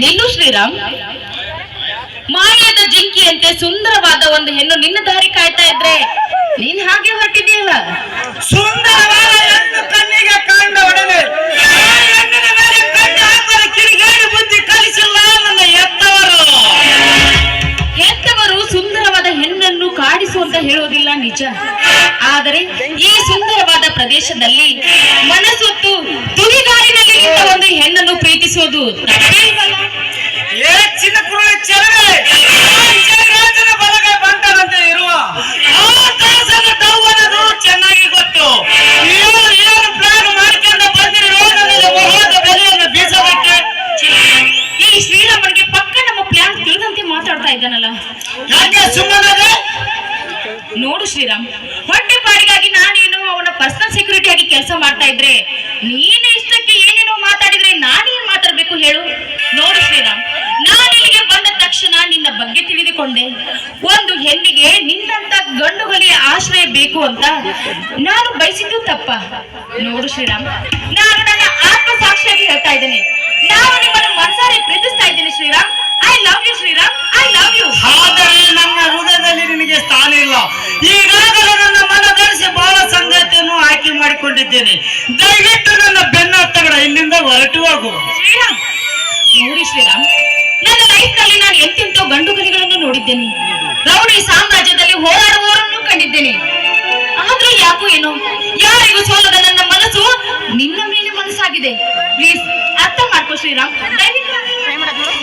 ನಿಲ್ಲು ಶ್ರೀರಾಮ್. ಮಾಯದ ಜಿಂಕಿಯಂತೆ ಸುಂದರವಾದ ಒಂದು ಹೆಣ್ಣು ನಿನ್ನ ದಾರಿ ಕಾಯ್ತಾ ಇದ್ರೆ ನೀನ್ ಹಾಗೆ ಹೊರಟಿದೆಯಲ್ಲ ಸುಂದರವಾದ ಕಣ್ಣಿಗೆ ಕಂಡ ಮನಸ್ಸೊತ್ತು ತುದಿಗಾರಿನಲ್ಲಿ ನಿಂತ ಒಂದು ಹೆಣ್ಣನ್ನು ಪ್ರೀತಿಸೋದು ತಪ್ಪೇ ಏ ಚಿನ್ನ ಕುರುಳಿ ಚೆಲುವೆ. ಆ ಜಯರಾಜನ ಬಲಗೈ ಇರುವ ಆ ದಾಸನ ದೌವನದು ಚೆನ್ನಾಗಿ ಗೊತ್ತು. ಏನು ಏನು ಪ್ಲಾನ್ ಮಾಡ್ಕೊಂಡು ಬಂದಿರೋ ನನಗೆ ಮೊಹದ ಬೆಲೆಯನ್ನು ಬೀಸಬೇಕೆ ಈ ಶ್ರೀರಾಮನಿಗೆ ಪಕ್ಕ ನಮ್ಮ ಪ್ಲಾನ್ ತಿಳಿದಂತೆ ಮಾತಾಡ್ತಾ ಇದ್ದಾನಲ್ಲ. ಯಾಕೆ ನೋಡು ಶ್ರೀರಾಮ್ ಹೊಟ್ಟೆ ಪಾಡಿಗಾಗಿ ಅವನ ಪರ್ಸನಲ್ ಸೆಕ್ಯೂರಿಟಿ ಆಗಿ ಕೆಲಸ ಮಾಡ್ತಾ ಇದ್ರೆ ನೀನು ಇಷ್ಟಕ್ಕೆ ಏನೇನೋ ಮಾತಾಡಿದ್ರೆ ನಾನೇನ್ ಮಾತಾಡ್ಬೇಕು ಹೇಳು? ನೋಡು ಶ್ರೀರಾಮ್, ನಾನು ಇಲ್ಲಿಗೆ ಬಂದ ತಕ್ಷಣ ನಿನ್ನ ಬಗ್ಗೆ ತಿಳಿದುಕೊಂಡೆ. ಒಂದು ಹೆಣ್ಣಿಗೆ ನಿನ್ನಂತ ಗಂಡುಗಳಿಗೆ ಆಶ್ರಯ ಬೇಕು ಅಂತ ನಾನು ಬಯಸಿದ್ದು ತಪ್ಪ. ನೋಡು ಶ್ರೀರಾಮ್, ನಾನು ನನ್ನ ಆತ್ಮ ಸಾಕ್ಷಿಯಾಗಿ ಹೇಳ್ತಾ ಇದ್ದೇನೆ. ನಾನು ನಿಮ್ಮನ್ನು ಮನಸಾರೆ ಪ್ರೀತಿಸ್ತಾ ಇದ್ದೇನೆ Sriram. I love you Sriram I love you ಆದರೆ ನನ್ನ ಹೃದಯದಲ್ಲಿ ನಿನಗೆ ಸ್ಥಾನ ಇಲ್ಲ. ಈಗಾಗಲೇ ಸಂಗತಿಯನ್ನು ಆಯ್ಕೆ ಮಾಡಿಕೊಂಡಿದ್ದೇನೆ. ದಯವಿಟ್ಟು ನನ್ನ ಬೆನ್ನ ಹತ್ತಗಳ ಇಲ್ಲಿಂದ ಹೊರಟು ಹೋಗು ಶ್ರೀರಾಮ್ ನೋಡಿ ಶ್ರೀರಾಮ್ ನನ್ನ ಲೈಫ್ನಲ್ಲಿ ನಾನು ಎಂತೆಂತೋ ಗಂಡು ಕಲಿಗಳನ್ನು ನೋಡಿದ್ದೇನೆ. ರೌಡಿ ಸಾಮ್ರಾಜ್ಯದಲ್ಲಿ ಹೋರಾಡುವವರನ್ನು ಕಂಡಿದ್ದೇನೆ. ಆದ್ರೂ ಯಾಕೋ ಏನೋ ಯಾರಿಗೂ ಸೋಲದ ನನ್ನ ಮನಸ್ಸು ನಿನ್ನ ಮೇಲೆ ಮನಸ್ಸಾಗಿದೆ. ಪ್ಲೀಸ್ ಅರ್ಥ ಮಾಡ್ಕೋ ಶ್ರೀರಾಮ್.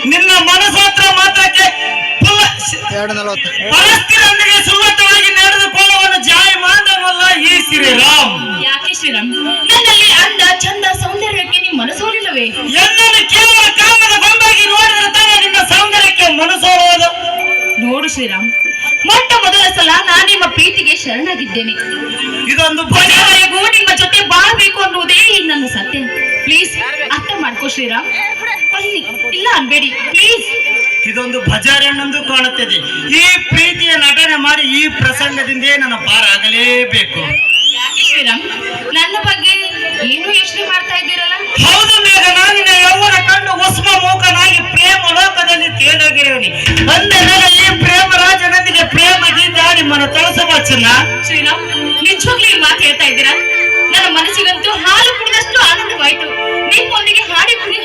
ನಿನ್ನ ಮನಸ್ಸು ಹತ್ರ ಮಾತ್ರಕ್ಕೆ ಪುಲ್ಲ- ನಡೆದುಕೊಳ್ಳುವ ಜಾಯ ಪರಸ್ಪರರೊಂದಿಗೆ ಈ ಶ್ರೀರಾಮ್? ಯಾಕೆ ಶ್ರೀರಾಮ್? ನನ್ನಲ್ಲಿ ಅಂದ ಚಂದ ಸೌಂದರ್ಯಕ್ಕೆ ನಿಮ್ ಮನಸೋಲಿಲ್ಲವೇ ಎಲ್ಲರೂ ಕೇವಲ ಕಾಮದ ಬಂಬಾಗಿ ನೋಡಿದ್ರೆ ತಾನೇ ನಿನ್ನ ಸೌಂದರ್ಯಕ್ಕೆ ಮನಸ್ಸೋಳುವುದು ನೋಡು ಶ್ರೀರಾಮ್ ಮೊಟ್ಟ ಮೊದಲ ಸಲ ನಾನು ನಿಮ್ಮ ಪ್ರೀತಿಗೆ ಶರಣಾಗಿದ್ದೇನೆ. ಇದೊಂದು ಕೊನೆವರೆಗೂ ನಿಮ್ಮ ಜೊತೆ ಬಾಳ್ಬೇಕು ಅನ್ನುವುದೇ ಈ ನನ್ನ ಸತ್ಯ. ಪ್ಲೀಸ್ ಅರ್ಥ ಮಾಡ್ಕೋ ಶ್ರೀರಾಮ್. ಇಲ್ಲ ಅನ್ಬೇಡಿ. ಪ್ಲೀಸ್ ಇದೊಂದು ಬಜಾರ್ ಕಾಣುತ್ತದೆ. ಈ ಪ್ರೀತಿಯ ನಟನೆ ಮಾಡಿ ಈ ಪ್ರಸಂಗದಿಂದೇ ನನ್ನ ಪಾರ ಆಗಲೇಬೇಕು. ಶ್ರೀರಾಮ್? ನನ್ನ ಬಗ್ಗೆ ಏನು ಯೋಚನೆ ಮಾಡ್ತಾ ಇದ್ದೀರಲ್ಲ? ಹೌದು ಮೇಘ ನಾನು ಯೌವನ ಕಂಡು ಹೊಸ್ಮ ಮೂಕನಾಗಿ ಪ್ರೇಮ ಲೋಕದಲ್ಲಿ ತೇಲಾಗಿರೋನಿ ಬಂದ ಮೇಲೆ ನಿಮ್ಮನ್ನು ತೊಳಸಬಾ ಶ್ರೀರಾಮ್, ನಿಜವಾಗ್ಲೂ ಈ ಮಾತು ಹೇಳ್ತಾ ಇದ್ದೀರಾ? ನನ್ನ ಮನಸ್ಸಿಗಂತೂ ಹಾಲು ಕುಡಿದಷ್ಟು ಆನಂದವಾಯ್ತು. ನಿಮ್ಮೊಂದಿಗೆ ಹಾಡಿ ಕುಡಿ